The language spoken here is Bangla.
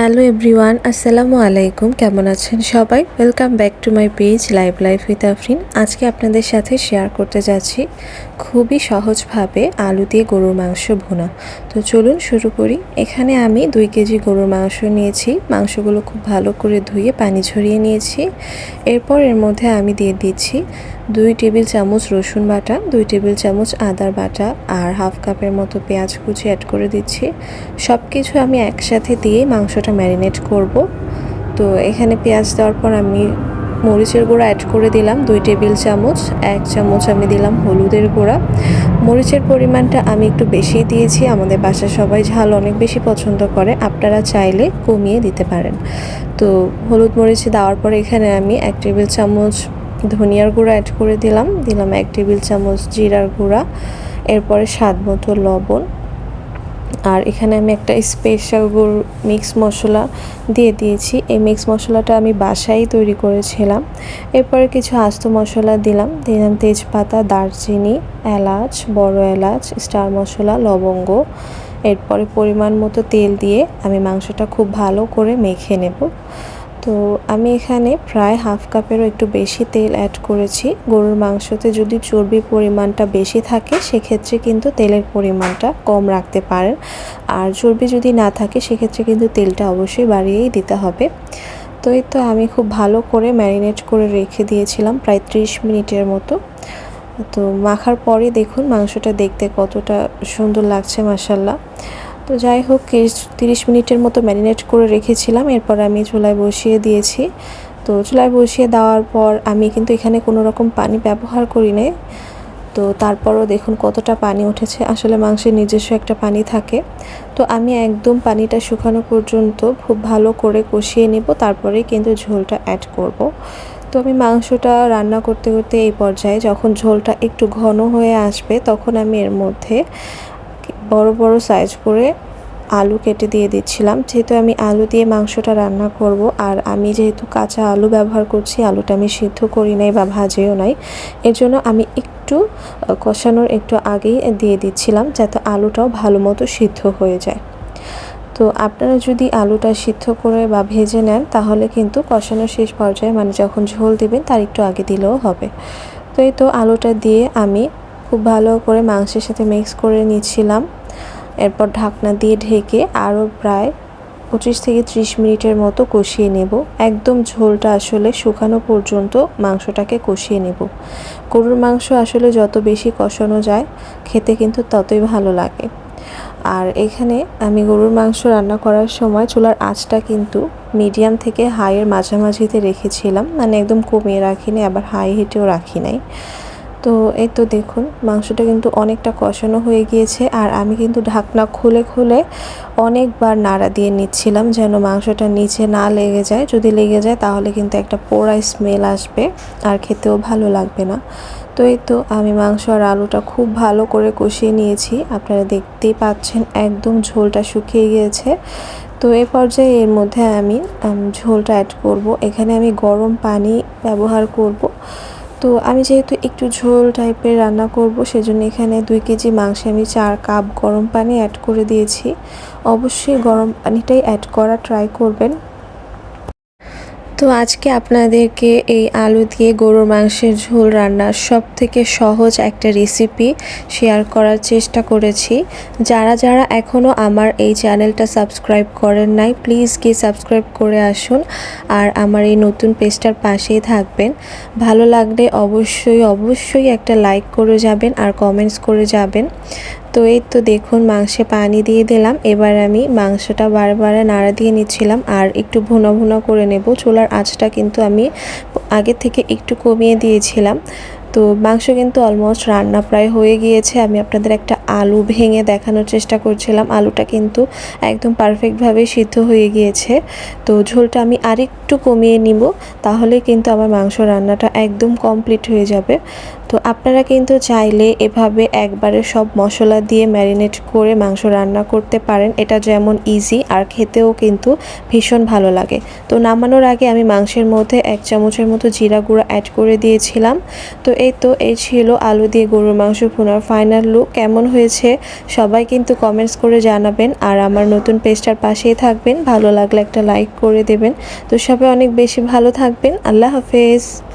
হ্যালো এভরিওয়ান, আসসালামু আলাইকুম। কেমন আছেন সবাই? Welcome back to my page live life with Afrin আজকে আপনাদের সাথে শেয়ার করতে যাচ্ছি খুবই সহজভাবে আলু দিয়ে গরুর মাংস ভুনা। তো চলুন শুরু করি। এখানে আমি দুই কেজি গরুর মাংস নিয়েছি। মাংসগুলো খুব ভালো করে ধুয়ে পানি ঝরিয়ে নিয়েছি। এরপর এর মধ্যে আমি দিয়ে দিচ্ছি দুই টেবিল চামচ রসুন বাটা, দুই টেবিল চামচ আদার বাটা আর হাফ কাপের মতো পেঁয়াজ কুচি অ্যাড করে দিচ্ছি। সব কিছু আমি একসাথে দিয়ে মাংসটা ম্যারিনেট করব। তো এখানে পেঁয়াজ দেওয়ার পর আমি মরিচের গুঁড়া অ্যাড করে দিলাম, দুই টেবিল চামচ, এক চামচ আমি দিলাম হলুদের গুঁড়া। মরিচের পরিমাণটা আমি একটু বেশি দিয়েছি, আমাদের বাসায় সবাই ঝাল অনেক বেশি পছন্দ করে, আপনারা চাইলে কমিয়ে দিতে পারেন। তো হলুদ মরিচ দেওয়ার পর এখানে আমি এক টেবিল চামচ ধনিয়ার গুঁড়া অ্যাড করে দিলাম। দিলাম এক টেবিল চামচ জিরার গুঁড়া, এরপরে স্বাদ মতো লবণ। আর এখানে আমি একটা স্পেশাল গুড় মিক্স মশলা দিয়ে দিয়েছি। এই মিক্স মশলাটা আমি বাসায় তৈরি করেছিলাম। এরপরে কিছু আস্ত মশলা দিলাম। দিলাম তেজপাতা, দারচিনি, এলাচ, বড় এলাচ স্টার মশলা, লবঙ্গ। এরপরে পরিমাণ মতো তেল দিয়ে আমি মাংসটা খুব ভালো করে মেখে নেব। তো আমি এখানে প্রায় হাফ কাপেরও একটু বেশি তেল অ্যাড করেছি। গরুর মাংসতে যদি চর্বির পরিমাণটা বেশি থাকে, সেক্ষেত্রে কিন্তু তেলের পরিমাণটা কম রাখতে পারেন। আর চর্বি যদি না থাকে, সেক্ষেত্রে কিন্তু তেলটা অবশ্যই বাড়িয়েই দিতে হবে। তো এই তো আমি খুব ভালো করে ম্যারিনেট করে রেখে দিয়েছিলাম, প্রায় ত্রিশ মিনিটের মতো। তো মাখার পরে দেখুন মাংসটা দেখতে কতটা সুন্দর লাগছে মাসাল্লাহ তো যাই হোক, তিরিশ মিনিটের মতো ম্যারিনেট করে রেখেছিলাম। এরপর আমি চুলায় বসিয়ে দিয়েছি। তো চুলায় বসিয়ে দেওয়ার পর আমি কিন্তু এখানে কোনো রকম পানি ব্যবহার করি নাই। তো তারপরও দেখুন কতটা পানি উঠেছে। আসলে মাংসের নিজস্ব একটা পানি থাকে। তো আমি একদম পানিটা শুকানো পর্যন্ত খুব ভালো করে কষিয়ে নেব। তারপরে কিন্তু ঝোলটা অ্যাড করব। তো আমি মাংসটা রান্না করতে করতে এই পর্যায়ে যখন ঝোলটা একটু ঘন হয়ে আসবে, তখন আমি এর মধ্যে বড় বড় সাইজ করে আলু কেটে দিয়ে দিচ্ছিলাম। যেহেতু আমি আলু দিয়ে মাংসটা রান্না করব আর আমি যেহেতু কাঁচা আলু ব্যবহার করছি, আলুটা আমি সিদ্ধ করি নাই বা ভাজেও নাই এর জন্য আমি একটু কষানোর একটু আগেই দিয়ে দিচ্ছিলাম যাতে আলুটাও ভালো মতো সিদ্ধ হয়ে যায়। তো আপনারা যদি আলুটা সিদ্ধ করে বা ভেজে নেন, তাহলে কিন্তু কষানোর শেষ পর্যায়ে মানে যখন ঝোল দিবেন, তার একটু আগে দিলেও হবে। তো এই তো আলুটা দিয়ে আমি খুব ভালো করে মাংসের সাথে মিক্স করে নিচ্ছিলাম। এরপর ঢাকনা দিয়ে ঢেকে আরও প্রায় পঁচিশ থেকে ত্রিশ মিনিটের মতো কষিয়ে নেব। একদম ঝোলটা আসলে শুকানো পর্যন্ত মাংসটাকে কষিয়ে নেব। গরুর মাংস আসলে যত বেশি কষানো যায়, খেতে কিন্তু ততই ভালো লাগে। আর এখানে আমি গরুর মাংস রান্না করার সময় চুলার আঁচটা কিন্তু মিডিয়াম থেকে হাইয়ের মাঝামাঝিতে রেখেছিলাম। মানে একদম কমিয়ে রাখিনি, আবার হাই হিটেও রাখি নাই। তো এই তো দেখুন, মাংসটা কিন্তু অনেকটা কষানো হয়ে গিয়েছে আর আমি কিন্তু ঢাকনা খুলে খুলে অনেকবার নাড়া দিয়ে নিচ্ছিলাম যেন মাংসটা নিচে না লেগে যায়। যদি লেগে যায় তাহলে কিন্তু একটা পোড়া স্মেল আসবে আর খেতেও ভালো লাগবে না। তো এই তো আমি মাংস আর আলুটা খুব ভালো করে কষিয়ে নিয়েছি। আপনারা দেখতেই পাচ্ছেন একদম ঝোলটা শুকিয়ে গিয়েছে। তো এ পর্যায়ে এর মধ্যে আমি ঝোলটা অ্যাড করব। এখানে আমি গরম পানি ব্যবহার করব। তো আমি যেহেতু একটু ঝোল টাইপের রান্না করব, সেজন্য এখানে দুই কেজি মাংসে আমি চার কাপ গরম পানি অ্যাড করে দিয়েছি। অবশ্যই গরম পানিটাই অ্যাড করা ট্রাই করবেন। তো আজকে আপনাদেরকে এই আলু দিয়ে গরুর মাংসের ঝোল রান্নার সব থেকে সহজ একটা রেসিপি শেয়ার করার চেষ্টা করেছি। যারা যারা এখনও আমার এই চ্যানেলটা সাবস্ক্রাইব করেন নাই প্লিজ গিয়ে সাবস্ক্রাইব করে আসুন আর আমার এই নতুন পেজটার পাশেই থাকবেন। ভালো লাগলে অবশ্যই অবশ্যই একটা লাইক করে যাবেন আর কমেন্টস করে যাবেন। তো এই তো দেখুন, মাংসে পানি দিয়ে দিলাম। এবার আমি মাংসটা বারবার নাড়া দিয়ে নিচ্ছিলাম আর একটু ভুনা ভুনা করে নেব। চুলার আঁচটা কিন্তু আমি আগে থেকে একটু কমিয়ে দিয়েছিলাম। তো মাংস কিন্তু অলমোস্ট রান্না প্রায় হয়ে গিয়েছে। আমি আপনাদের একটা আলু ভেঙে দেখানোর চেষ্টা করছিলাম। আলুটা কিন্তু একদম পারফেক্টভাবে সিদ্ধ হয়ে গিয়েছে। তো ঝোলটা আমি আরেকটু কমিয়ে নিব তাহলে কিন্তু আমার মাংস রান্নাটা একদম কমপ্লিট হয়ে যাবে। তো আপনারা কিন্তু চাইলে এভাবে একবারে সব মশলা দিয়ে ম্যারিনেট করে মাংস রান্না করতে পারেন। এটা যেমন ইজি আর খেতেও কিন্তু ভীষণ ভালো লাগে। তো নামানোর আগে আমি মাংসের মধ্যে এক চামচের মতো জিরা গুঁড়া অ্যাড করে দিয়েছিলাম। তো এই তো, এই ছিল আলু দিয়ে গরুর মাংস ভুনার ফাইনাল লুক কেমন হয়েছে সবাই কিন্তু কমেন্টস করে জানাবেন। আর আমার নতুন পেজটার পাশেই থাকবেন। ভালো লাগলে একটা লাইক করে দেবেন। তো সবাই অনেক বেশি ভালো থাকবেন। আল্লাহ হাফেজ।